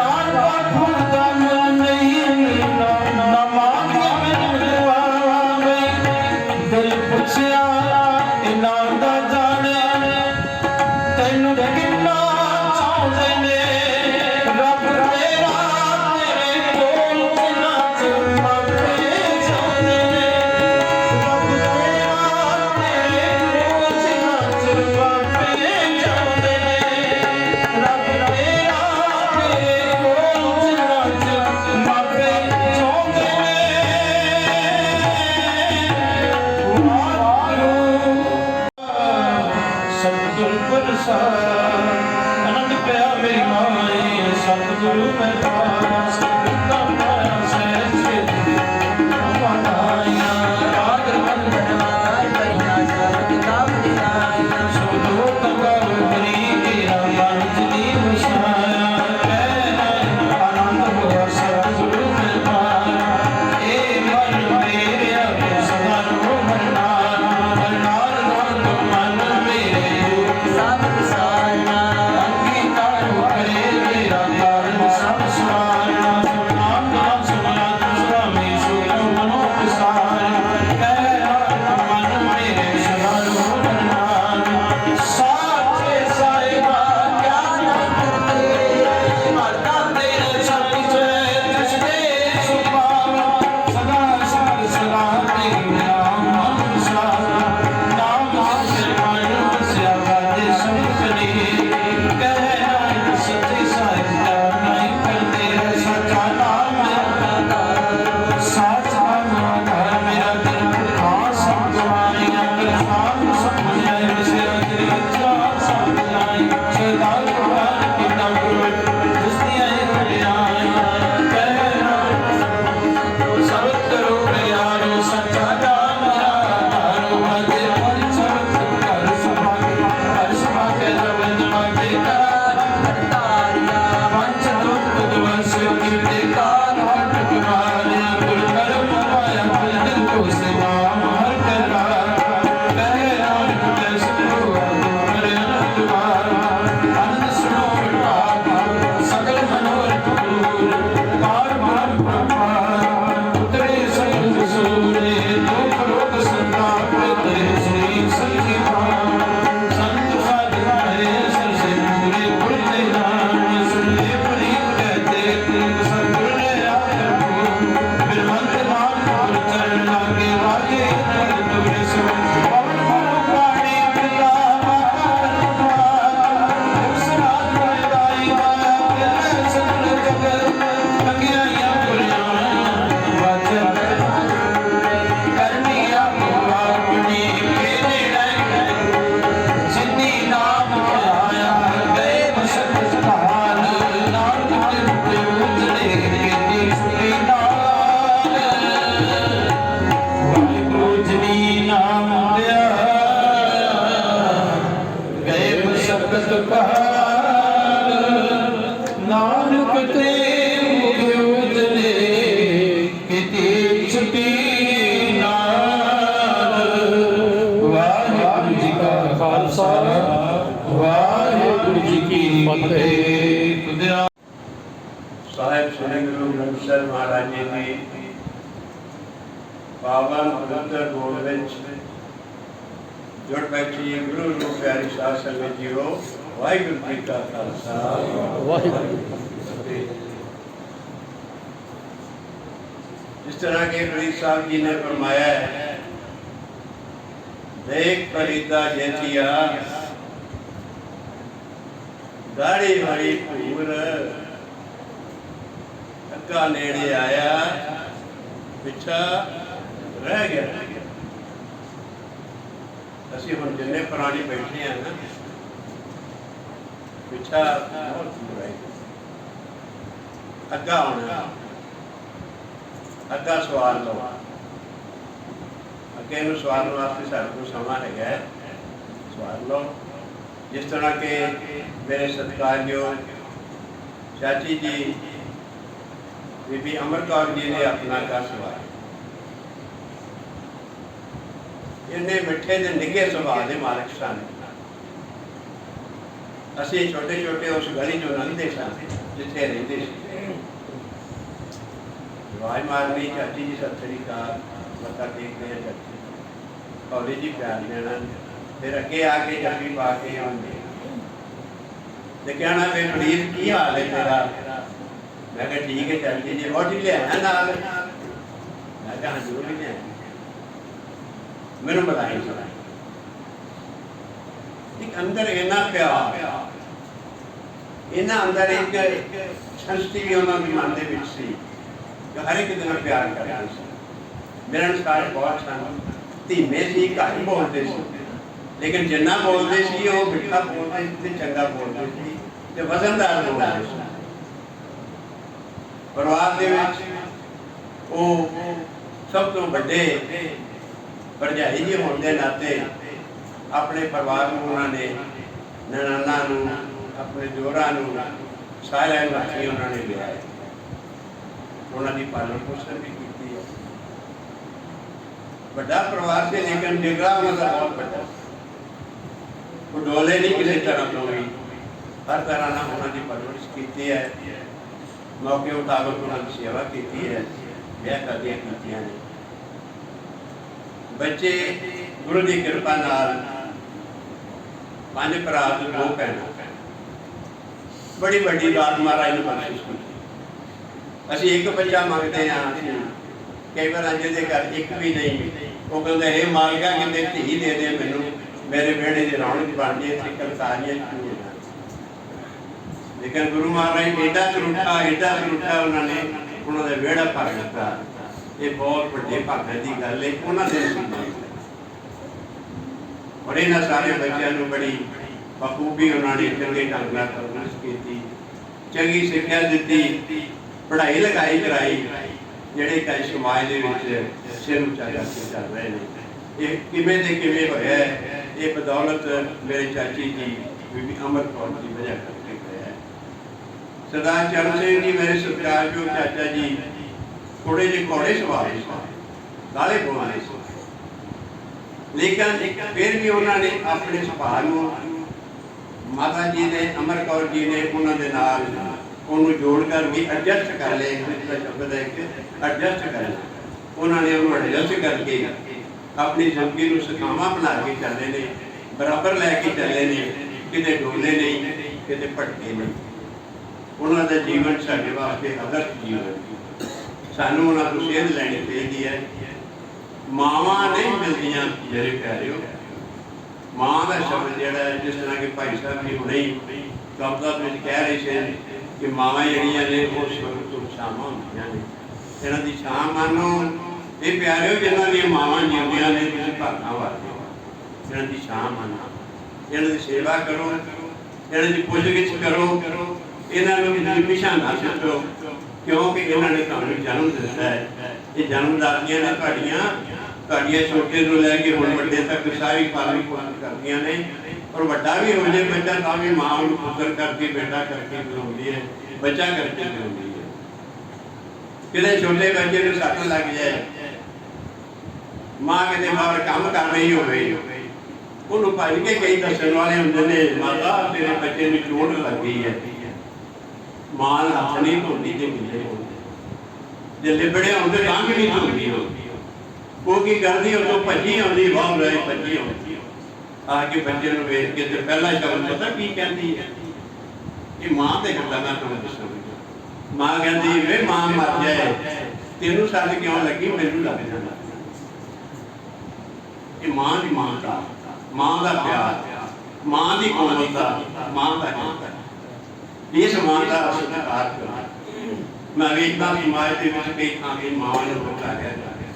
ਜਾਨ ਬਾਪੂ ਪਿਆਰੀ ਸਾਧ ਸੰਗਤ ਜੀਓ ਵਾਹਿਗੁਰੂ ਜੀ ਕਾ ਖਾਲਸਾ ਵਾਹਿਗੁਰੂ ਜਿਸ ਤਰ੍ਹਾਂ ਕਿ ਫਰੀਦ ਸਾਹਿਬ ਜੀ ਨੇ ਫਰਮਾਇਆ ਹੈ ਦੇਖ ਫਰੀਦਾ ਜੇਤੀਆ ਦਾੜੀ ਹਰੀ ਭੂਰ ਅੱਗਾ ਨੇੜੇ ਆਇਆ ਪਿੱਛਾ ਰਹਿ ਗਿਆ ਅਸੀਂ ਹੁਣ ਜਿੰਨੇ ਪੁਰਾਣੀ ਬੈਠੇ ਆ ਨਾ ਪਿੱਛਾ ਬਹੁਤ ਦੂਰ ਅੱਗਾ ਆਉਣਾ, ਅੱਗਾ ਸਵਾਲ ਲਓ। ਅੱਗੇ ਨੂੰ ਸਵਾਲ ਵਾਸਤੇ ਸਾਡੇ ਕੋਲ ਸਮਾਂ ਹੈਗਾ ਸਵਾਲ ਲਓ। ਜਿਸ ਤਰ੍ਹਾਂ ਕਿ ਮੇਰੇ ਸਤਿਕਾਰਯੋਗ ਚਾਚੀ ਜੀ, ਬੀਬੀ ਅਮਰ ਕੌਰ ਜੀ ਨੇ ਆਪਣਾ ਕਾ ਸਵਾਲ ਇੰਨੇ ਮਿੱਠੇ ਤੇ ਨਿੱਘੇ ਸੁਭਾਅ ਦੇ ਮਾਲਕ ਸਨ। ਅਸੀਂ ਛੋਟੇ ਛੋਟੇ ਉਸ ਗਲੀ ਚੋਂ ਲੰਘਦੇ ਸਾਂ, ਜਿੱਥੇ ਰਹਿੰਦੇ ਸੀ। ਵਾਈ ਮਾਰਨੀ, ਚਾਚੀ ਜੀ, ਸਤਿ ਸ੍ਰੀ ਅਕਾਲ। ਮੱਥਾ ਟੇਕਦੇ ਆ ਚਾਚੀ ਕੌਲੀ ਜੀ, ਪਿਆਰ ਦੇਣਾ ਫਿਰ ਅੱਗੇ ਆ ਕੇ ਜੱਫੀ ਪਾ ਕੇ ਆਉਂਦੇ। ਤੇ ਕਹਿਣਾ ਵੀ ਪਲੀਜ਼, ਕੀ ਹਾਲ ਹੈ ਤੇਰਾ? ਮੈਂ ਕਿਹਾ, ਠੀਕ ਹੈ ਚਾਚੀ ਜੀ ਰੋਟੀ ਲਿਆਇਆ ਨਾਲ। ਮੈਂ ਕਿਹਾ ਹਾਂ ਜ਼ਰੂਰ ਲਿਆਇਆ। ਮੈਨੂੰ ਬਤਾਈ ਸੁਣਾ ਇੱਕ ਅੰਦਰ ਇੰਨਾ ਪਿਆਰ ਇਹਨਾਂ ਅੰਦਰ ਇੱਕ ਸੰਸਥੀ ਉਹਨਾਂ ਦੇ ਮਨ ਦੇ ਵਿੱਚ ਸੀ ਕਿ ਹਰ ਇੱਕ ਦੇ ਨਾਲ ਪਿਆਰ ਕਰਦੇ ਸੀ ਮੇਰੇ ਅਨੁਸਾਰ ਬਹੁਤ ਸਨ ਧੀਮੇ ਸੀ ਘੱਟ ਬੋਲਦੇ ਸੀ ਲੇਕਿਨ ਜਿੰਨਾ ਬੋਲਦੇ ਸੀ ਉਹ ਮਿੱਠਾ ਬੋਲਦੇ ਸੀ ਤੇ ਚੰਗਾ ਬੋਲਦੇ ਸੀ ਤੇ ਵਜ਼ਨਦਾਰ ਬੋਲਦੇ ਸੀ ਪਰਿਵਾਰ ਦੇ ਵਿੱਚ ਉਹ ਸਭ ਤੋਂ ਵੱਡੇ ਭਰਜਾਈ ਜੀ ਹੋਣ ਦੇ ਨਾਤੇ ਆਪਣੇ ਪਰਿਵਾਰ ਨੂੰ, ਉਹਨਾਂ ਨੇ ਨਨਾਨਾ ਨੂੰ, ਆਪਣੇ ਜੋਰਾਂ ਨੂੰ ਸਾਰਿਆਂ ਨੂੰ ਰੱਖੀ ਉਹਨਾਂ ਨੇ ਲਿਆ ਉਹਨਾਂ ਦੀ ਪਾਲਣ ਪੋਸ਼ਣ ਵੀ ਕੀਤੀ ਹੈ। ਵੱਡਾ ਪਰਿਵਾਰ ਸੀ, ਲੇਕਿਨ ਜਿਗਰਾ ਉਹਨਾਂ ਦਾ ਬਹੁਤ ਵੱਡਾ। ਉਹ ਡੋਲੇ ਨਹੀਂ ਕਿਸੇ ਤਰ੍ਹਾਂ ਤੋਂ ਵੀ। ਹਰ ਤਰ੍ਹਾਂ ਨਾਲ ਉਹਨਾਂ ਦੀ ਪਰਵਰਿਸ਼ ਕੀਤੀ ਹੈ। ਮੌਕੇ ਮੁਤਾਬਕ ਉਹਨਾਂ ਦੀ ਸੇਵਾ ਕੀਤੀ ਹੈ। ਵਿਆਹ ਕਰਦੀਆਂ ਕੀਤੀਆਂ ਨੇ। ਬੱਚੇ ਗੁਰੂ ਦੀ ਕਿਰਪਾ ਨਾਲ ਪੰਜ ਭਰਾ ਤੇ ਦੋ ਭੈਣਾਂ। ਬੜੀ ਵੱਡੀ ਦਾਤ ਮਹਾਰਾਜ ਨੇ ਬਖਸ਼ਿਸ਼ ਕੀਤੀ ਅਸੀਂ ਇੱਕ ਬੱਚਾ ਮੰਗਦੇ ਹਾਂ ਕਈ ਵਾਰ ਅਜੇ ਘਰ ਇੱਕ ਵੀ ਨਹੀਂ। ਉਹ ਕਹਿੰਦਾ ਇਹ ਮਾਲਕਾ ਕਿਤੇ ਧੀ ਦੇ ਦੇ ਮੈਨੂੰ। ਮੇਰੇ ਵਿਹੜੇ ਦੀ ਰੌਣਕ ਬਣ ਜੇ ਤੇ ਕਲਕਾਰੀਆਂ ਚੂੜ ਲੇਕਿਨ ਗੁਰੂ ਮਹਾਰਾਜ ਏਡਾ ਝੂਠਾ ਏਡਾ ਝੂਠਾ ਉਹਨਾਂ ਨੇ ਉਹਨਾਂ ਦਾ ਵਿਹੜਾ ਭਰ ਦਿੱਤਾ। ਇਹ ਬਹੁਤ ਵੱਡੇ ਭਾਗਾਂ ਦੀ ਗੱਲ ਹੈ ਉਹਨਾਂ ਦੇ ਨਸੀਬਾਂ ਔਰ ਇਹਨਾਂ ਸਾਰੇ ਬੱਚਿਆਂ ਨੂੰ ਬੜੀ ਬਖੂਬੀ ਉਹਨਾਂ ਨੇ ਚੰਗੇ ਢੰਗ ਨਾਲ ਪਰਵਰਿਸ਼ ਕੀਤੀ, ਚੰਗੀ ਸਿੱਖਿਆ ਦਿੱਤੀ, ਪੜ੍ਹਾਈ ਲਗਾਈ ਕਰਾਈ, ਜਿਹੜੇ ਕਈ ਸਮਾਜ ਦੇ ਵਿੱਚ ਸਿਰ ਉੱਚਾ ਕਰਕੇ ਚੱਲ ਰਹੇ ਨੇ। ਇਹ ਕਿਵੇਂ ਦੇ ਕਿਵੇਂ ਹੋਇਆ ਇਹ ਬਦੌਲਤ ਮੇਰੇ ਚਾਚੀ ਜੀ, ਬੀਬੀ ਅਮਰ ਕੌਰ ਦੀ ਵਜ੍ਹਾ ਕਰਕੇ ਹੋਇਆ ਸਰਦਾਰ ਚਰਨ ਸਿੰਘ ਜੀ, ਮੇਰੇ ਸਤਿਕਾਰਯੋਗ ਚਾਚਾ ਜੀ ਥੋੜੇ ਜਿਹੇ ਕੋੜੇ ਸੁਭਾਅ ਦੇ ਗਾਲੇ ਬੋਲਦੇ ਲੇਕਿਨ ਫਿਰ ਵੀ ਉਹਨਾਂ ਨੇ ਆਪਣੇ ਸੁਭਾਅ ਨੂੰ ਮਾਤਾ ਜੀ ਨੇ, ਅਮਰ ਕੌਰ ਜੀ ਨੇ ਉਹਨਾਂ ਦੇ ਨਾਲ ਉਹਨੂੰ ਜੋੜ ਕਰ ਵੀ ਐਡਜਸਟ ਕਰ ਲਿਆ ਇੰਗਲਿਸ਼ ਸ਼ਬਦ ਹੈ ਕਿ ਐਡਜਸਟ ਕਰ ਲਿਆ ਉਹਨਾਂ ਨੇ ਉਹਨੂੰ ਐਡਜਸਟ ਕਰਕੇ ਆਪਣੀ ਜ਼ਿੰਦਗੀ ਨੂੰ ਸੁਖਾਵਾਂ ਬਣਾ ਕੇ ਚੱਲੇ ਨੇ, ਬਰਾਬਰ ਲੈ ਕੇ ਚੱਲੇ ਨੇ। ਕਿਤੇ ਡੋਲੇ ਨਹੀਂ, ਕਿਤੇ ਭਟਕੇ ਨਹੀਂ। ਉਹਨਾਂ ਦਾ ਜੀਵਨ ਸਾਡੇ ਵਾਸਤੇ ਆਦਰਸ਼ ਜੀਵਨ ਹੈ। ਸਾਨੂੰ ਉਹਨਾਂ ਤੋਂ ਸੇਧ ਲੈਣੀ ਚਾਹੀਦੀ ਹੈ। ਮਾਵਾਂ ਨਹੀਂ ਮਿਲਦੀਆਂ ਮੇਰੇ ਪਿਆਰਿਓ। ਮਾਂ ਦਾ ਸ਼ਬਦ ਜਿਹੜਾ ਹੈ, ਜਿਸ ਤਰ੍ਹਾਂ ਕਿ ਭਾਈ ਸਾਹਿਬ ਜੀ ਹੁਣੇ ਹੀ ਕਬਜ਼ਾ ਵਿੱਚ ਕਹਿ ਰਹੇ ਸੀ ਕਿ ਮਾਵਾਂ ਜਿਹੜੀਆਂ ਨੇ ਉਹ ਸਵਰਗ ਤੋਂ ਛਾਵਾਂ ਹੁੰਦੀਆਂ ਨੇ। ਇਹਨਾਂ ਦੀ ਛਾਂ ਮੰਨੋ। ਇਹ ਪਿਆਰਿਓ ਜਿਨ੍ਹਾਂ ਦੀਆਂ ਮਾਵਾਂ ਜਿਉਂਦੀਆਂ ਨੇ ਤੁਸੀਂ ਭਾਗਾਂ ਵਾਲੇ ਹੋ। ਇਹਨਾਂ ਦੀ ਛਾਂ ਮੰਨੋ। ਇਹਨਾਂ ਦੀ ਸੇਵਾ ਕਰੋ। ਇਹਨਾਂ ਦੀ ਪੁੱਛਗਿੱਛ ਕਰੋ। ਇਹਨਾਂ ਨੂੰ ਨਿਮਿਸ਼ਾਂ ਨਾ ਛੱਡੋ ਕਿਉਂਕਿ ਇਹਨਾਂ ਨੇ ਤੁਹਾਨੂੰ ਜਨਮ ਦਿੱਤਾ ਹੈ। ਇਹ ਜਨਮਦਾਤੀਆਂ ਨੇ ਤੁਹਾਡੀਆਂ ਤੁਹਾਡੀਆਂ ਛੋਟੇ ਤੋਂ ਲੈ ਕੇ ਹੁਣ ਵੱਡੇ ਤੱਕ ਸਾਰੀ ਪਾਲਣ ਪੋਸ਼ਣ ਕਰਦੀਆਂ ਨੇ। ਔਰ ਵੱਡਾ ਵੀ ਹੋ ਜਾਏ ਬੱਚਾ, ਤਾਂ ਵੀ ਮਾਂ ਨੂੰ ਪੁੱਤਰ ਕਰਕੇ, ਬੇਟਾ ਕਰਕੇ ਬੁਲਾਉਂਦੀ ਹੈ। ਬੱਚਾ ਕਰਕੇ ਬੁਲਾਉਂਦੀ ਹੈ। ਕਿਤੇ ਛੋਟੇ ਬੱਚੇ ਨੂੰ ਸੱਟ ਲੱਗ ਜਾਏ, ਮਾਂ ਕਿਤੇ ਬਾਹਰ ਕੰਮ ਕਰ ਰਹੀ ਹੋਵੇ, ਉਹਨੂੰ ਭੱਜ ਕੇ ਕਈ ਦੱਸਣ ਵਾਲੇ ਹੁੰਦੇ ਨੇ, ਮਾਤਾ, ਤੇਰੇ ਬੱਚੇ ਨੂੰ ਚੋਟ ਲੱਗੀ ਹੈ। ਮਾਂ ਨਾਲ ਹੱਥ ਨਹੀਂ ਮਿਲੇ ਜੇ ਲਿਬੜੇ ਹੁੰਦੇ ਤਾਂ ਨਹੀਂ ਧੋਂਦੀ ਉਹ ਕੀ ਕਰਦੀ, ਉਹ ਤੋਂ ਭੱਜੀ ਆਉਂਦੀ, ਵਾਹ ਰਹੀ ਭੱਜੀ ਆਉਂਦੀ। ਆ ਕੇ ਬੱਚੇ ਨੂੰ ਵੇਖ ਕੇ ਤੇ ਪਹਿਲਾ ਸ਼ਬਦ ਪਤਾ ਕੀ ਕਹਿੰਦੀ ਹੈ? ਇਹ ਮਾਂ ਤੇ ਗੱਲਾਂ ਮੈਂ ਤੁਹਾਨੂੰ ਦੱਸਾਂਗਾ ਮਾਂ ਕਹਿੰਦੀ, ਵੇ ਮਾਂ ਮਰ ਜਾਏ। ਤੈਨੂੰ ਸੱਟ ਕਿਉਂ ਲੱਗੀ? ਮੈਨੂੰ ਲੱਗ ਜਾਂਦਾ। ਇਹ ਮਾਂ ਦੀ ਮਾਂ ਦਾ ਮਾਂ ਦਾ ਪਿਆਰ, ਮਾਂ ਦੀ ਕੋਮਲਤਾ ਮਾਂ ਦਾ ਹਿੱਤ ਇਸ ਮਾਂ ਦਾ ਸਤਿਕਾਰ ਕਰਨਾ ਮੈਂ ਵੇਖਦਾ ਸਮਾਜ ਦੇ ਵਿੱਚ ਕਈ ਥਾਂ ਤੇ ਮਾਂ ਨੂੰ ਬਤਾਇਆ ਜਾ ਰਿਹਾ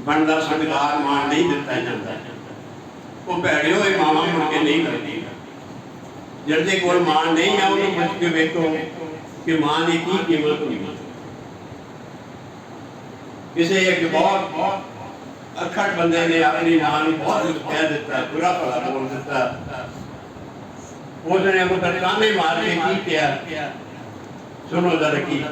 ਬਣਦਾ ਸਤਿਕਾਰ ਮਾਂ ਨਹੀਂ ਦਿੱਤਾ ਜਾਂਦਾ ਉਹ ਭੈੜੇ ਹੋਏ ਮਾਵਾਂ ਮੁੜ ਕੇ ਨਹੀਂ ਕਰਦੀ ਜਿਹਦੇ ਕੋਲ ਮਾਂ ਨਹੀਂ ਆ ਉਹਨੂੰ ਪੁੱਛ ਕੇ ਵੇਖੋ ਕਿ ਮਾਂ ਦੀ ਕੀ ਕੀਮਤ ਹੁੰਦੀ ਹੈ ਕਿਸੇ ਇੱਕ ਬਹੁਤ ਬਹੁਤ ਅਖੜ ਬੰਦੇ ਨੇ ਆਪਣੀ ਮਾਂ ਨੂੰ ਬਹੁਤ ਕੁਝ ਕਹਿ ਦਿੱਤਾ ਬੁਰਾ ਭਲਾ ਬੋਲ ਉਹਨੇ ਉਹ ਤਰਕਾਨੇ ਮਾਰ ਕੇ ਕੀ ਕਿਹਾ? ਸੁਣੋ ਜਰਾ ਕੀ।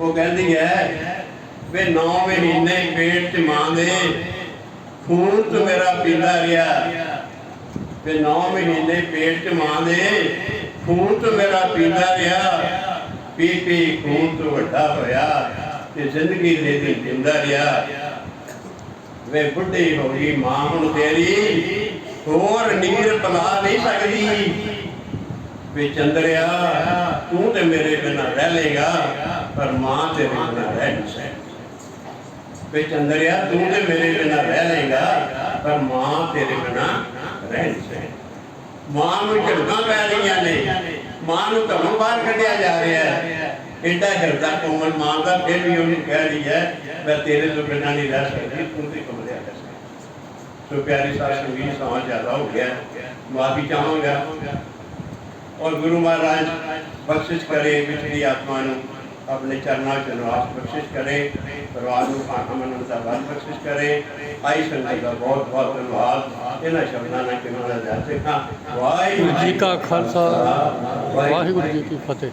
ਉਹ ਕਹਿੰਦੀ ਹੈ ਵੇ 9 ਮਹੀਨੇ ਪੇਟ ਚ ਮਾਂ ਦੇ ਖੂਨ ਤੋਂ ਮੇਰਾ ਪੀਂਦਾ ਰਿਹਾ। ਵੇ 9 ਮਹੀਨੇ ਪੇਟ ਚ ਮਾਂ ਦੇ ਖੂਨ ਤੋਂ ਮੇਰਾ ਪੀਂਦਾ ਰਿਹਾ। ਪੀ ਪੀ ਖੂਨ ਤੋਂ ਵੱਡਾ ਹੋਇਆ ਤੇ ਜ਼ਿੰਦਗੀ ਦੇ ਦਿਨ ਜਿੰਦਾ ਰਿਹਾ। ਵੇ ਬੁੱਢੀ ਹੋ ਗਈ ਮਾਂ ਹੁਣ ਤੇਰੀ। ਹੋਰ ਨੀਰ ਪਲਾ ਨਹੀਂ ਸਕਦੀ ਵੇ ਚੰਦਰਿਆ, ਤੂੰ ਤੇ ਮੇਰੇ ਬਿਨਾਂ ਰਹਿ ਲੇਗਾ ਪਰ ਮਾਂ ਤੇਰੇ ਬਿਨਾਂ ਰਹਿ ਨਹੀਂ ਸਕਦੀ। ਵੇ ਚੰਦਰਿਆ, ਤੂੰ ਤੇ ਮੇਰੇ ਬਿਨਾਂ ਰਹਿ ਲੇਗਾ ਪਰ ਮਾਂ ਤੇਰੇ ਬਿਨਾਂ ਰਹਿ ਨਹੀਂ ਸਕਦੀ। ਮਾਂ ਨੂੰ ਝੜਕਾਂ ਪੈ ਰਹੀਆਂ ਨੇ। ਮਾਂ ਨੂੰ ਘਰੋਂ ਬਾਹਰ ਕੱਢਿਆ ਜਾ ਰਿਹਾ ਹੈ। ਐਡਾ ਹਿਰਦਾ ਕੋਮਲ ਮਾਂ ਦਾ, ਫਿਰ ਵੀ ਉਹਨੂੰ ਕਹਿ ਰਹੀ ਹੈ, ਮੈਂ ਤੇਰੇ ਤੋਂ ਬਿਨਾਂ ਨਹੀਂ ਰਹਿ ਸਕਦੀ, ਤੂੰ ਤੇ ਕਮਲਿਆ ਸੋ ਪਿਆਰੀ ਸਾਧ ਸੰਗੀਤ ਸਮਾਂ ਜ਼ਿਆਦਾ ਹੋ ਗਿਆ ਮਾਫੀ ਚਾਹਾਂਗਾ। ਔਰ ਗੁਰੂ ਮਹਾਰਾਜ ਬਖਸ਼ਿਸ਼ ਕਰੇ ਵਿਚੜੀ ਆਤਮਾ ਨੂੰ ਆਪਣੇ ਚਰਨਾਂ 'ਚ ਨਿਵਾਸ ਬਖਸ਼ਿਸ਼ ਕਰੇ ਪਰਿਵਾਰ ਨੂੰ ਅਮਨ ਦਾ ਬਲ ਬਖਸ਼ਿਸ਼ ਕਰੇ। ਆਈ ਸੰਗਤ ਦਾ ਬਹੁਤ ਬਹੁਤ ਧੰਨਵਾਦ। ਇਹਨਾਂ ਸ਼ਬਦਾਂ ਨਾਲ ਕਿਨਾਂ ਦਾ ਜਾਤੇ ਹਾਂ ਵਾਹਿਗੁਰੂ ਜੀ ਕਾ ਖਾਲਸਾ। ਵਾਹਿਗੁਰੂ ਜੀ ਕੀ ਫਤਿਹ।